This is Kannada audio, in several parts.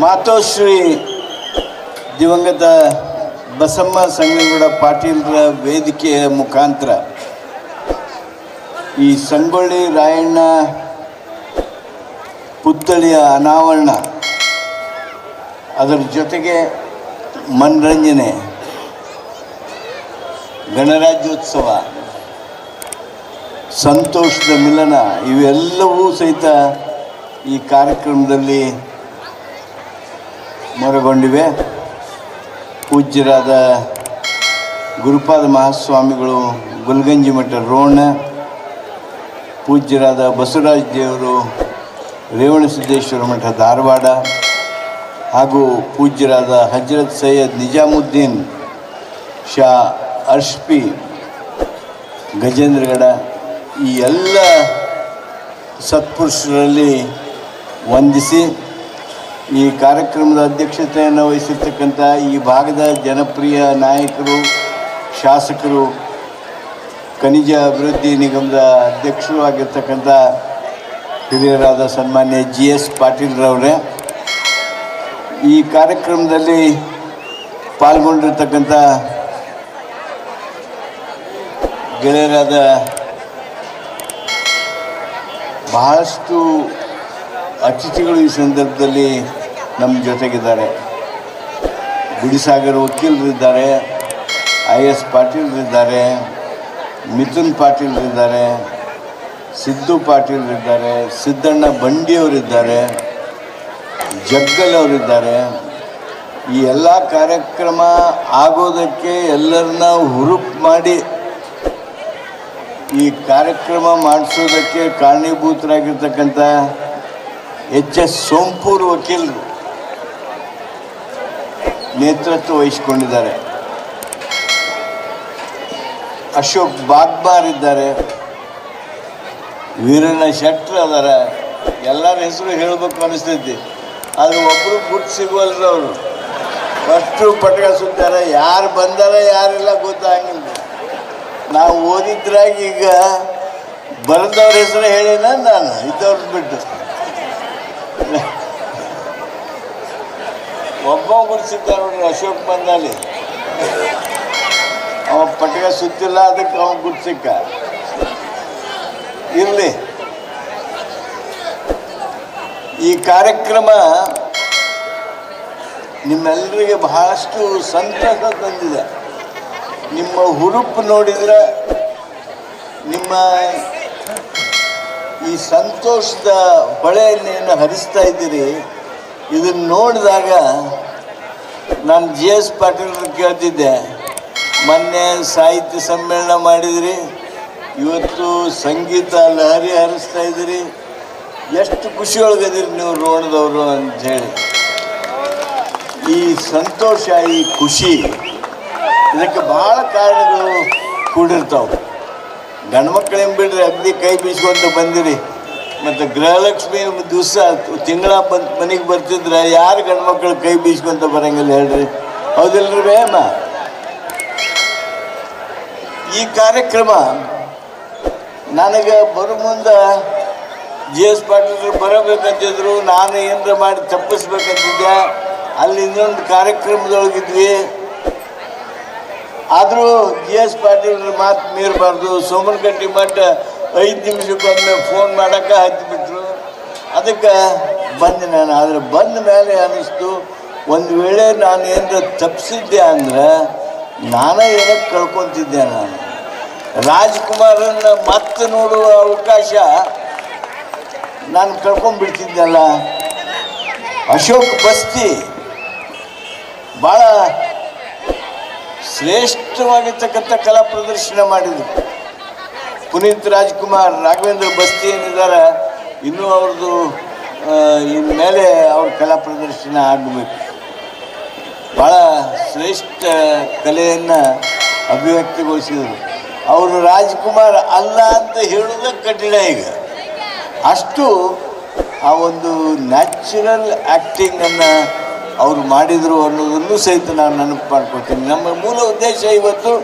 ಮಾತೋಶ್ರೀ ದಿವಂಗತ ಬಸಮ್ಮ ಸಂಗನಗೌಡ ಪಾಟೀಲ್ರ ವೇದಿಕೆಯ ಮುಖಾಂತರ ಈ ಸಂಗೊಳ್ಳಿ ರಾಯಣ್ಣ ಪುತ್ಥಳಿಯ ಅನಾವರಣ ಅದರ ಜೊತೆಗೆ ಮನರಂಜನೆ, ಗಣರಾಜ್ಯೋತ್ಸವ, ಸಂತೋಷದ ಮಿಲನ ಇವೆಲ್ಲವೂ ಸಹಿತ ಈ ಕಾರ್ಯಕ್ರಮದಲ್ಲಿ ಮೊರಗೊಂಡಿವೆ. ಪೂಜ್ಯರಾದ ಗುರುಪಾದ ಮಹಾಸ್ವಾಮಿಗಳು ಗುಲ್ಗಂಜಿ ಮಠ ರೋಣ, ಪೂಜ್ಯರಾದ ಬಸವರಾಜ ದೇವರು ರೇವಣಸಿದ್ದೇಶ್ವರ ಮಠ ಧಾರವಾಡ, ಹಾಗೂ ಪೂಜ್ಯರಾದ ಹಜರತ್ ಸೈಯದ್ ನಿಜಾಮುದ್ದೀನ್ ಶಾ ಅರ್ಷ್ಪಿ ಗಜೇಂದ್ರಗಡ, ಈ ಎಲ್ಲ ಸತ್ಪುರುಷರಲ್ಲಿ ವಂದಿಸಿ ಈ ಕಾರ್ಯಕ್ರಮದ ಅಧ್ಯಕ್ಷತೆಯನ್ನು ವಹಿಸಿರ್ತಕ್ಕಂಥ ಈ ಭಾಗದ ಜನಪ್ರಿಯ ನಾಯಕರು, ಶಾಸಕರು, ಖನಿಜ ಅಭಿವೃದ್ಧಿ ನಿಗಮದ ಅಧ್ಯಕ್ಷರು ಆಗಿರ್ತಕ್ಕಂಥ ಹಿರಿಯರಾದ ಸನ್ಮಾನ್ಯ ಜಿ ಎಸ್ ಪಾಟೀಲ್ರವರೇ ಈ ಕಾರ್ಯಕ್ರಮದಲ್ಲಿ ಪಾಲ್ಗೊಂಡಿರ್ತಕ್ಕಂಥ ಗೆಳೆಯರಾದ ಬಹಳಷ್ಟು ಅತಿಥಿಗಳು ಈ ಸಂದರ್ಭದಲ್ಲಿ ನಮ್ಮ ಜೊತೆಗಿದ್ದಾರೆ. ಗುಡಿಸಾಗರ್ ವಕೀಲರಿದ್ದಾರೆ, ಐ ಎಸ್ ಪಾಟೀಲ್ರಿದ್ದಾರೆ, ಮಿಥುನ್ ಪಾಟೀಲ್ರಿದ್ದಾರೆ, ಸಿದ್ದು ಪಾಟೀಲ್ರಿದ್ದಾರೆ, ಸಿದ್ದಣ್ಣ ಬಂಡಿಯವರಿದ್ದಾರೆ, ಜಗ್ಗಲ್ ಅವರಿದ್ದಾರೆ. ಈ ಎಲ್ಲ ಕಾರ್ಯಕ್ರಮ ಆಗೋದಕ್ಕೆ ಎಲ್ಲರನ್ನ ಹುರುಪ್ ಮಾಡಿ ಈ ಕಾರ್ಯಕ್ರಮ ಮಾಡಿಸೋದಕ್ಕೆ ಕಾರಣೀಭೂತರಾಗಿರ್ತಕ್ಕಂಥ ಎಚ್ ಎಸ್ ಸೋಂಪೂರ್ ವಕೀಲರು ನೇತೃತ್ವ ವಹಿಸಿಕೊಂಡಿದ್ದಾರೆ. ಅಶೋಕ್ ಬಾಗ್ಬಾರ್ ಇದ್ದಾರೆ. ವೀರಣ್ಣ ಶೆಟ್ರ್ ಅದಾರ ಎಲ್ಲರ ಹೆಸರು ಹೇಳಬೇಕು ಅನಿಸ್ತೈತಿ. ಆದ್ರೆ ಒಬ್ಬರು ಗುಟ್ಟು ಸಿಗುವಲ್ರ ಅವರು. ಅಷ್ಟು ಪಟಕ ಸುತ್ತಾರೆ. ಯಾರು ಬಂದಾರ ಯಾರಿಲ್ಲ ಗೊತ್ತಾಗಿಲ್ಲ. ನಾವು ಓದಿದ್ರಾಗ ಈಗ ಬರೆದವ್ರ ಹೆಸರು ಹೇಳಿನ ನಾನು. ಇದ್ದವ್ರ ಬಿಟ್ಟು. ಒಬ್ಬ ಗುಡಿಸಿದ್ದ ನೋಡ್ರಿ, ಅಶೋಕ್ ಬಂದಲ್ಲಿ ಅವ ಪಟ್ಕ ಸುತ್ತಿಲ್ಲ, ಅದಕ್ಕೆ ಅವ ಗುರ್ಸಿಕ್ಕ ಇರಲಿ. ಈ ಕಾರ್ಯಕ್ರಮ ನಿಮ್ಮೆಲ್ಲರಿಗೆ ಬಹಳಷ್ಟು ಸಂತಸ ತಂದಿದೆ. ನಿಮ್ಮ ಹುರುಪು ನೋಡಿದ್ರೆ ನಿಮ್ಮ ಈ ಸಂತೋಷದ ಹೊಳೆಯನ್ನೇನು ಹರಿಸ್ತಾ ಇದ್ದೀರಿ? ಇದನ್ನು ನೋಡಿದಾಗ ನಾನು ಜಿ ಎಸ್ ಪಾಟೀಲ್ ಕೇಳ್ತಿದ್ದೆ, ಮೊನ್ನೆ ಸಾಹಿತ್ಯ ಸಮ್ಮೇಳನ ಮಾಡಿದ್ರಿ, ಇವತ್ತು ಸಂಗೀತ ಲಹರಿ ಹರಿಸ್ತಾ ಇದ್ದೀರಿ, ಎಷ್ಟು ಖುಷಿ ಒಳಗದಿರಿ ನೀವು ರೋಣದವರು ಅಂಥೇಳಿ ಈ ಸಂತೋಷ, ಈ ಖುಷಿ, ಇದಕ್ಕೆ ಭಾಳ ಕಾರಣಗಳು ಕೂಡಿರ್ತಾವೆ. ಗಂಡು ಮಕ್ಕಳೇನು ಬಿಡ್ರಿ, ಅಗ್ದಿ ಕೈ ಬೀಸ್ಕೊಂಡು ಬಂದಿರಿ. ಮತ್ತು ಗೃಹಲಕ್ಷ್ಮಿ ದಿವಸ, ತಿಂಗಳ ಬಂದು ಮನೆಗೆ ಬರ್ತಿದ್ರೆ ಯಾರು ಗಂಡು ಮಕ್ಕಳು ಕೈ ಬೀಸ್ಕೊಂತ ಬರಂಗಿಲ್ಲ ಹೇಳ್ರಿ. ಹೌದಿಲ್ರಿ ಬೇಮ ಈ ಕಾರ್ಯಕ್ರಮ ನನಗೆ ಬರೋ ಮುಂದೆ ಜಿ ಎಸ್ ಪಾಟೀಲ್ ಬರಬೇಕಂತಿದ್ರು, ನಾನು ಏನಾರ ಮಾಡಿ ತಪ್ಪಿಸ್ಬೇಕಂತಿದ್ದೆ ಅಲ್ಲಿ ಇನ್ನೊಂದು ಕಾರ್ಯಕ್ರಮದೊಳಗಿದ್ವಿ. ಆದರೂ ಜಿ ಎಸ್ ಪಾಟೀಲ್ರ ಮಾತು ಮೀರಬಾರ್ದು. ಸೋಮನಗಟ್ಟಿ ಮಠ ಐದು ನಿಮಿಷಕ್ಕೊಮ್ಮೆ ಫೋನ್ ಮಾಡೋಕೆ ಹತ್ತಿಬಿಟ್ರು ಅದಕ್ಕೆ ಬಂದೆ ನಾನು. ಆದರೆ ಬಂದ ಮೇಲೆ ಅನ್ನಿಸ್ತು ಒಂದು ವೇಳೆ ನಾನು ಏನು ತಪ್ಪಿಸಿದ್ದೆ ಅಂದ್ರೆ ನಾನೇ ಏನಕ್ಕೆ ಕಳ್ಕೊತಿದ್ದೆ ನಾನು. ರಾಜ್ಕುಮಾರನ್ನ ಮತ್ತೆ ನೋಡುವ ಅವಕಾಶ ನಾನು ಕಳ್ಕೊಂಡ್ಬಿಡ್ತಿದ್ದೆಲ್ಲ ಅಶೋಕ್ ಬಸ್ತಿ ಭಾಳ ಶ್ರೇಷ್ಠವಾಗಿರ್ತಕ್ಕಂಥ ಕಲಾ ಪ್ರದರ್ಶನ ಮಾಡಿದರು. ಪುನೀತ್ ರಾಜ್ಕುಮಾರ್ ರಾಘವೇಂದ್ರ ಬಸ್ತಿ ಏನಿದ್ದಾರೆ, ಇನ್ನೂ ಅವ್ರದ್ದು ಇನ್ಮೇಲೆ ಅವ್ರ ಕಲಾ ಪ್ರದರ್ಶನ ಆಗಬೇಕು. ಭಾಳ ಶ್ರೇಷ್ಠ ಕಲೆಯನ್ನು ಅಭಿವ್ಯಕ್ತಿಗೊಳಿಸಿದರು. ಅವರು ರಾಜ್ಕುಮಾರ್ ಅಲ್ಲ ಅಂತ ಹೇಳೋದು ಕಠಿಣ ಈಗ. ಅಷ್ಟು ಆ ಒಂದು ನ್ಯಾಚುರಲ್ ಆ್ಯಕ್ಟಿಂಗನ್ನು ಅವರು ಮಾಡಿದರು ಅನ್ನೋದನ್ನು ಸಹಿತ ನಾನು ನೆನಪು ಮಾಡ್ಕೊಳ್ತೀನಿ. ನಮ್ಮ ಮೂಲ ಉದ್ದೇಶ ಇವತ್ತು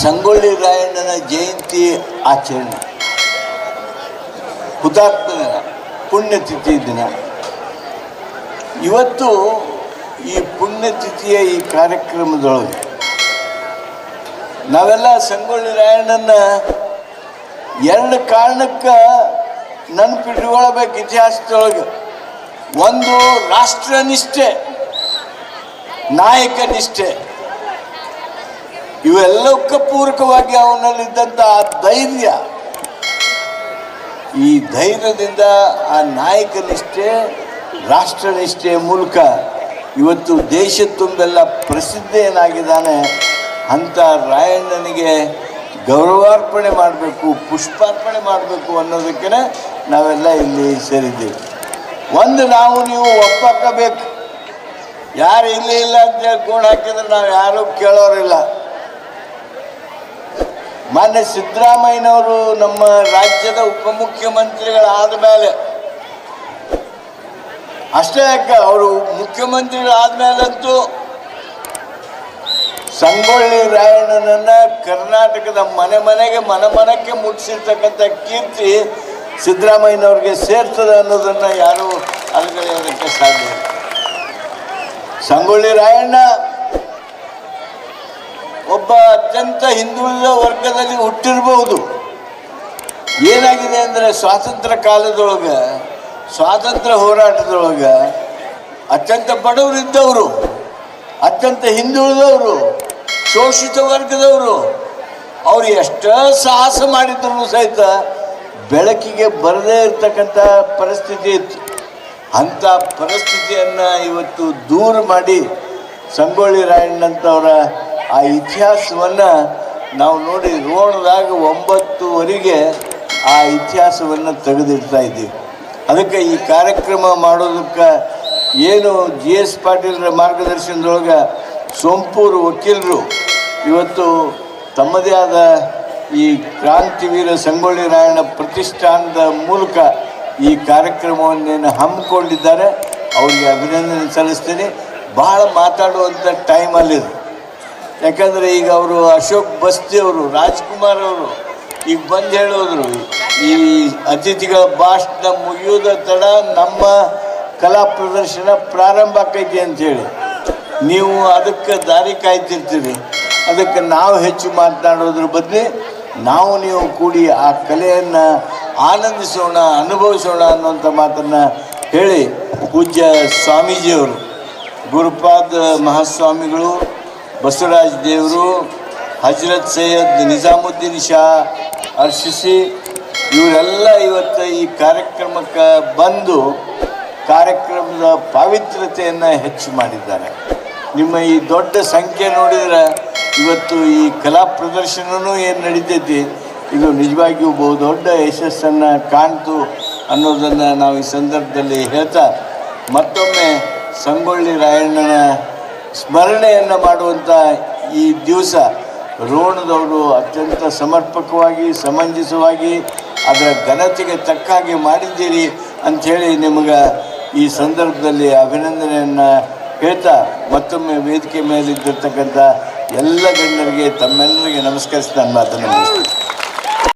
ಸಂಗೊಳ್ಳಿ ರಾಯಣ್ಣನ ಜಯಂತಿ ಆಚರಣೆ. ಹುತಾತ್ಮನ ಪುಣ್ಯತಿಥಿ ದಿನ. ಇವತ್ತು ಈ ಪುಣ್ಯತಿಥಿಯ ಈ ಕಾರ್ಯಕ್ರಮದೊಳಗೆ ನಾವೆಲ್ಲ ಸಂಗೊಳ್ಳಿ ರಾಯಣ್ಣನ ಎರಡು ಕಾರಣಕ್ಕೆ ನೆನಪಿಟ್ಕೊಳ್ಬೇಕು ಇತಿಹಾಸದೊಳಗೆ. ಒಂದು ರಾಷ್ಟ್ರ ನಿಷ್ಠೆ, ನಾಯಕ ನಿಷ್ಠೆ. ಇವೆಲ್ಲಕ್ಕೂ ಪೂರಕವಾಗಿ ಅವನಲ್ಲಿದ್ದಂಥ ಆ ಧೈರ್ಯ. ಈ ಧೈರ್ಯದಿಂದ ಆ ನಾಯಕನಿಷ್ಠೆ ರಾಷ್ಟ್ರ ನಿಷ್ಠೆಯ ಮೂಲಕ ಇವತ್ತು ದೇಶ ತುಂಬೆಲ್ಲ ಪ್ರಸಿದ್ಧನಾಗಿದ್ದಾನೆ ಅಂಥ ರಾಯಣ್ಣನಿಗೆ ಗೌರವಾರ್ಪಣೆ ಮಾಡಬೇಕು, ಪುಷ್ಪಾರ್ಪಣೆ ಮಾಡಬೇಕು ಅನ್ನೋದಕ್ಕೆ ನಾವೆಲ್ಲ ಇಲ್ಲಿ ಸೇರಿದ್ದೀವಿ. ಒಂದು ನಾವು ನೀವು ಒಪ್ಪಾಕಬೇಕು. ಯಾರು ಇಲ್ಲಿ ಇಲ್ಲ ಅಂತೇಳಿ ಗೋಣ ಹಾಕಿದ್ರೆ ನಾವು ಯಾರೂ ಕೇಳೋರಿಲ್ಲ. ಮಾನ್ಯ ಸಿದ್ದರಾಮಯ್ಯನವರು ನಮ್ಮ ರಾಜ್ಯದ ಉಪಮುಖ್ಯಮಂತ್ರಿಗಳಾದ ಮೇಲೆ, ಅಷ್ಟೇ ಯಾಕೆ, ಅವರು ಮುಖ್ಯಮಂತ್ರಿಗಳಾದ ಮೇಲಂತೂ ಸಂಗೊಳ್ಳಿ ರಾಯಣ್ಣನನ್ನ ಕರ್ನಾಟಕದ ಮನೆ ಮನೆಗೆ, ಮನ ಮನಕ್ಕೆ ಮುಟ್ಟಿಸಿರ್ತಕ್ಕಂಥ ಕೀರ್ತಿ ಸಿದ್ದರಾಮಯ್ಯನವ್ರಿಗೆ ಸೇರ್ತದೆ ಅನ್ನೋದನ್ನು ಯಾರೂ ಅಲಗಳೆಯೋದಕ್ಕೆ ಸಾಧ್ಯ ಸಂಗೊಳ್ಳಿ ರಾಯಣ್ಣ ಒಬ್ಬ ಅತ್ಯಂತ ಹಿಂದುಳಿದ ವರ್ಗದಲ್ಲಿ ಹುಟ್ಟಿರಬಹುದು ಏನಾಗಿದೆ ಅಂದರೆ ಸ್ವಾತಂತ್ರ್ಯ ಕಾಲದೊಳಗೆ, ಸ್ವಾತಂತ್ರ್ಯ ಹೋರಾಟದೊಳಗೆ ಅತ್ಯಂತ ಬಡವರಿದ್ದವರು, ಅತ್ಯಂತ ಹಿಂದುಳಿದವರು, ಶೋಷಿತ ವರ್ಗದವರು, ಅವರು ಎಷ್ಟೋ ಸಾಹಸ ಮಾಡಿದ್ರು ಸಹಿತ ಬೆಳಕಿಗೆ ಬರದೇ ಇರತಕ್ಕಂಥ ಪರಿಸ್ಥಿತಿ ಇತ್ತು. ಅಂಥ ಪರಿಸ್ಥಿತಿಯನ್ನು ಇವತ್ತು ದೂರ ಮಾಡಿ ಸಂಗೊಳ್ಳಿ ರಾಯಣ್ಣಂಥವರ ಆ ಇತಿಹಾಸವನ್ನು ನಾವು ನೋಡಿ ರೋಣದಾಗ ಒಂಬತ್ತುವರೆಗೆ ಆ ಇತಿಹಾಸವನ್ನು ತೆಗೆದಿಡ್ತಾ ಇದ್ದೀವಿ. ಅದಕ್ಕೆ ಈ ಕಾರ್ಯಕ್ರಮ ಮಾಡೋದಕ್ಕೆ ಏನು ಜಿ ಎಸ್ ಪಾಟೀಲ್ರ ಮಾರ್ಗದರ್ಶನದೊಳಗೆ ಸೋಂಪೂರು ವಕೀಲರು ಇವತ್ತು ತಮ್ಮದೇ ಆದ ಈ ಕ್ರಾಂತಿವೀರ ಸಂಗೊಳ್ಳಿ ರಾಯಣ್ಣ ಪ್ರತಿಷ್ಠಾನದ ಮೂಲಕ ಈ ಕಾರ್ಯಕ್ರಮವನ್ನೇನು ಹಮ್ಮಿಕೊಂಡಿದ್ದಾರೆ, ಅವರಿಗೆ ಅಭಿನಂದನೆ ಸಲ್ಲಿಸ್ತೀನಿ. ಭಾಳ ಮಾತಾಡುವಂಥ ಟೈಮಲ್ಲಿದೆ ಯಾಕಂದರೆ ಈಗ ಅವರು ಅಶೋಕ್ ಬಸ್ತಿ ಅವರು, ರಾಜ್ಕುಮಾರ್ ಅವರು ಈಗ ಬಂದು ಹೇಳೋದ್ರು, ಈ ಅತಿಥಿಗಳ ಭಾಷಣ ಮುಗಿಯೋದ ತಡ ನಮ್ಮ ಕಲಾ ಪ್ರದರ್ಶನ ಪ್ರಾರಂಭ ಆಕೈತಿ ಅಂಥೇಳಿ ನೀವು ಅದಕ್ಕೆ ದಾರಿ ಕಾಯ್ತಿರ್ತೀರಿ. ಅದಕ್ಕೆ ನಾವು ಹೆಚ್ಚು ಮಾತನಾಡೋದ್ರ ಬದಲು ನಾವು ನೀವು ಕೂಡಿ ಆ ಕಲೆಯನ್ನು ಆನಂದಿಸೋಣ, ಅನುಭವಿಸೋಣ ಅನ್ನುವಂಥ ಮಾತನ್ನು ಹೇಳಿ ಪೂಜ್ಯ ಸ್ವಾಮೀಜಿಯವರು. ಗುರುಪಾದ ಮಹಾಸ್ವಾಮಿಗಳು ಬಸವರಾಜ ದೇವರು, ಹಜರತ್ ಸೈಯದ್ ನಿಜಾಮುದ್ದೀನ್ ಶಾ ಹರ್ಷಿಸಿ ಇವರೆಲ್ಲ ಇವತ್ತು ಈ ಕಾರ್ಯಕ್ರಮಕ್ಕೆ ಬಂದು ಕಾರ್ಯಕ್ರಮದ ಪಾವಿತ್ರ್ಯತೆಯನ್ನು ಹೆಚ್ಚು ಮಾಡಿದ್ದಾರೆ. ನಿಮ್ಮ ಈ ದೊಡ್ಡ ಸಂಖ್ಯೆ ನೋಡಿದರೆ ಇವತ್ತು ಈ ಕಲಾ ಪ್ರದರ್ಶನವೂ ಏನು ನಡೀತೈತಿ, ಇದು ನಿಜವಾಗಿಯೂ ಬಹು ದೊಡ್ಡ ಯಶಸ್ಸನ್ನು ಕಾಣ್ತು ಅನ್ನೋದನ್ನು ನಾವು ಈ ಸಂದರ್ಭದಲ್ಲಿ ಹೇಳ್ತಾ ಮತ್ತೊಮ್ಮೆ ಸಂಗೊಳ್ಳಿ ರಾಯಣ್ಣನ ಸ್ಮರಣೆಯನ್ನು ಮಾಡುವಂಥ ಈ ದಿವಸ ರೋಣದವರು ಅತ್ಯಂತ ಸಮರ್ಪಕವಾಗಿ, ಸಮಂಜಸವಾಗಿ ಅದರ ಘನತೆಗೆ ತಕ್ಕ ಹಾಗೆ ಮಾಡಿದ್ದೀರಿ ಅಂಥೇಳಿ ನಿಮಗೆ ಈ ಸಂದರ್ಭದಲ್ಲಿ ಅಭಿನಂದನೆಯನ್ನು ಹೇಳ್ತಾ ಮತ್ತೊಮ್ಮೆ ವೇದಿಕೆ ಮೇಲಿದ್ದಿರ್ತಕ್ಕಂಥ ಎಲ್ಲ ಗಣ್ಯರಿಗೆ ತಮ್ಮೆಲ್ಲರಿಗೆ ನಮಸ್ಕರಿಸಿ ಮುಗಿಸ್ತೀನಿ